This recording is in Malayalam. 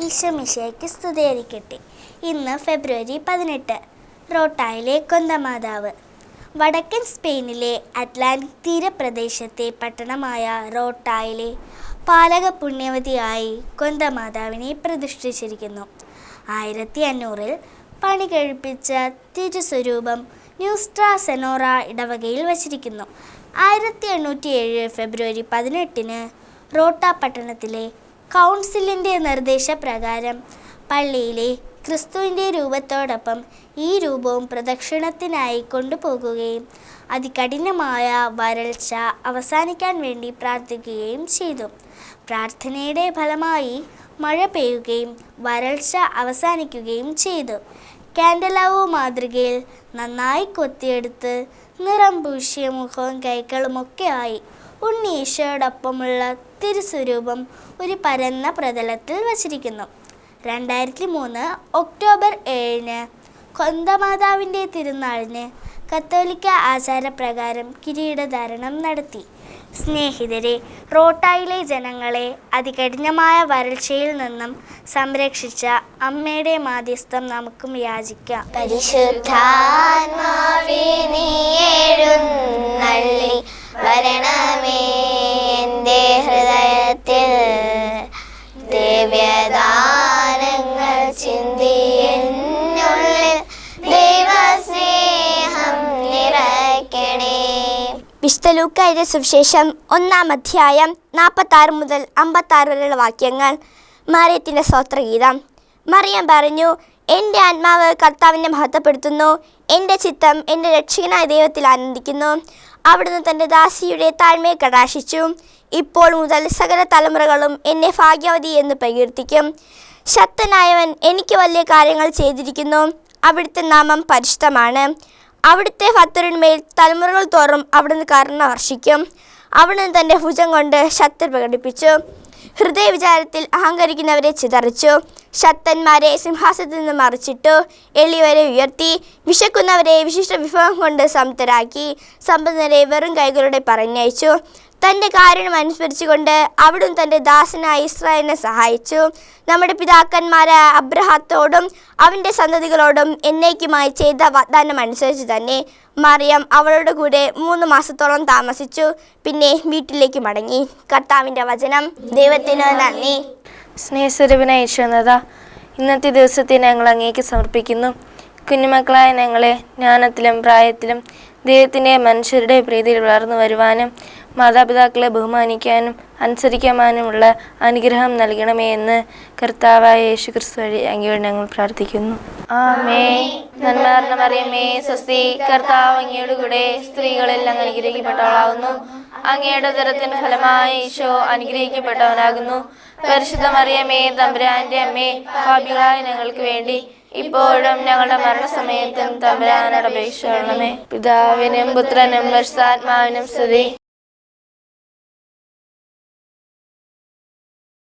ഈശോമിശയ്ക്ക് സ്തുതിയായിരിക്കട്ടെ. ഇന്ന് ഫെബ്രുവരി പതിനെട്ട്. റോട്ടായിലെ കൊന്തമാതാവ്. വടക്കൻ സ്പെയിനിലെ അറ്റ്ലാന്റിക് തീരപ്രദേശത്തെ പട്ടണമായ റോട്ടായിലെ പാലക പുണ്യവതിയായി കൊന്തമാതാവിനെ പ്രതിഷ്ഠിച്ചിരിക്കുന്നു. ആയിരത്തി അഞ്ഞൂറിൽ പണി കഴിപ്പിച്ച തിരുസ്വരൂപം ന്യൂസ്ട്രാ സെനോറ ഇടവകയിൽ വച്ചിരിക്കുന്നു. ആയിരത്തി എണ്ണൂറ്റി ഏഴ് ഫെബ്രുവരി പതിനെട്ടിന് റോട്ട പട്ടണത്തിലെ കൗൺസിലിന്റെ നിർദ്ദേശപ്രകാരം പള്ളിയിലെ ക്രിസ്തുവിന്റെ രൂപത്തോടൊപ്പം ഈ രൂപവും പ്രദക്ഷിണത്തിനായി കൊണ്ടുപോകുകയും അതികഠിനമായ വരൾച്ച അവസാനിക്കാൻ വേണ്ടി പ്രാർത്ഥിക്കുകയും ചെയ്തു. പ്രാർത്ഥനയുടെ ഫലമായി മഴ പെയ്യുകയും വരൾച്ച അവസാനിക്കുകയും ചെയ്തു. കാൻഡലാവോ മാതൃകയിൽ നന്നായി കൊത്തിയെടുത്ത് നിറം പൂശിയ മുഖവും കൈകളുമൊക്കെ ആയി. ഉണ്ണി ഈശോയോടൊപ്പമുള്ള തിരുസ്വരൂപം ഒരു പരന്ന പ്രതലത്തിൽ വച്ചിരിക്കുന്നു. രണ്ടായിരത്തി മൂന്ന് ഒക്ടോബർ ഏഴിന് കൊന്തമാതാവിന്റെ തിരുനാളിന് കത്തോലിക്ക ആചാരപ്രകാരം കിരീടധാരണം നടത്തി. സ്നേഹിതരെ റോട്ടായിലെ ജനങ്ങളെ അതികഠിനമായ വരൾച്ചയിൽ നിന്നും സംരക്ഷിച്ച അമ്മയുടെ മാധ്യസ്ഥം നമുക്കും യാചിക്കാം. പരിശുദ്ധാത്മാവേ വരണമേ ദിവ്യദാനങ്ങൾ ചിന്തി എന്നുള്ളിൽ ദൈവസ്നേഹം നിറയ്ക്കണേ. വിശുദ്ധലൂക്കായുടെ സുവിശേഷം ഒന്നാം അധ്യായം നാൽപ്പത്തി ആറ് മുതൽ അമ്പത്തി ആറ് വരെയുള്ള വാക്യങ്ങൾ. മറിയത്തിന്റെ സ്വത്രഗീതം മറിയം പറഞ്ഞു എന്റെ ആത്മാവ് കർത്താവിനെ മഹത്വപ്പെടുത്തുന്നു. എന്റെ ചിത്തം എന്റെ രക്ഷകനായ ദൈവത്തിൽ ആനന്ദിക്കുന്നു. അവിടുന്ന് തന്റെ ദാസിയുടെ താഴ്മയെ കടാശിച്ചു. ഇപ്പോൾ മുതൽ സകല തലമുറകളും എന്നെ ഭാഗ്യവതി എന്ന് പ്രകീർത്തിക്കും. ശക്തനായവൻ എനിക്ക് വലിയ കാര്യങ്ങൾ ചെയ്തിരിക്കുന്നു. അവിടുത്തെ നാമം പരിശുദ്ധമാണ്. അവിടുത്തെ ഭക്തരന്മേൽ തലമുറകൾ തോറും അവിടുന്ന് കരുണ വർഷിക്കും. അവിടുന്ന് തന്റെ ഭുജം കൊണ്ട് ശക്തി പ്രകടിപ്പിച്ചു. ഹൃദയവിചാരത്തിൽ അഹങ്കരിക്കുന്നവരെ ചിതറിച്ചു. ശക്തന്മാരെ സിംഹാസനത്തിൽ നിന്ന് മറിച്ചിട്ടു. എളിയവരെ ഉയർത്തി. വിശക്കുന്നവരെ വിശിഷ്ട വിഭവം കൊണ്ട് സംതരാക്കി. സമ്പന്നരെ വെറും കൈകളുടെ പറഞ്ഞയച്ചു. തന്റെ കാരണം അനുസ്മരിച്ചുകൊണ്ട് അവിടും തന്റെ ദാസനായ ഇസ്രായേലിനെ സഹായിച്ചു. നമ്മുടെ പിതാക്കന്മാരായ അബ്രഹാത്തോടും അവന്റെ സന്തതികളോടും എന്നേക്കുമായി ചെയ്ത വാഗ്ദാനം അനുസരിച്ച് തന്നെ മറിയം അവളുടെ കൂടെ മൂന്ന് മാസത്തോളം താമസിച്ചു. പിന്നെ വീട്ടിലേക്ക് മടങ്ങി. കർത്താവിന്റെ വചനം. ദൈവത്തിന് നന്ദി. സ്നേഹസ്വരൂപനായ ഈശ്വരനത ഇന്നത്തെ ദിവസത്തെ ഞങ്ങൾ അങ്ങേക്ക് സമർപ്പിക്കുന്നു. കുഞ്ഞുമക്കളായ ഞങ്ങളെ ജ്ഞാനത്തിലും പ്രായത്തിലും ദൈവത്തിന്റെ മനുഷ്യരുടെ പ്രീതിയിൽ വളർന്നു വരുവാനും മാതാപിതാക്കളെ ബഹുമാനിക്കാനും അനുസരിക്കാനുമുള്ള അനുഗ്രഹം നൽകണമേ എന്ന് കർത്താവായ യേശു ക്രിസ്തു വഴി അങ്ങയോട് ഞങ്ങൾ പ്രാർത്ഥിക്കുന്നു. ആമേ സ്വസ്തി കർത്താവ് അങ്ങയുടെ കൂടെ സ്ത്രീകളിൽ അങ്ങ് അനുഗ്രഹിക്കപ്പെട്ടവളാകുന്നു അങ്ങയുടെ തരത്തിന് ഫലമായ ഈശോ അനുഗ്രഹിക്കപ്പെട്ടവനാകുന്നു. പരിശുദ്ധ മറിയമേ തമ്പുരാന്റെ അമ്മേ പാപികളായ ഞങ്ങൾക്ക് വേണ്ടി ഇപ്പോഴും ഞങ്ങളുടെ മരണസമയത്തും തമ്പുരാനോട് അപേക്ഷിക്കണമേ. പിതാവിനും പുത്രനും വർഷാത്മാവിനും സ്തുതി.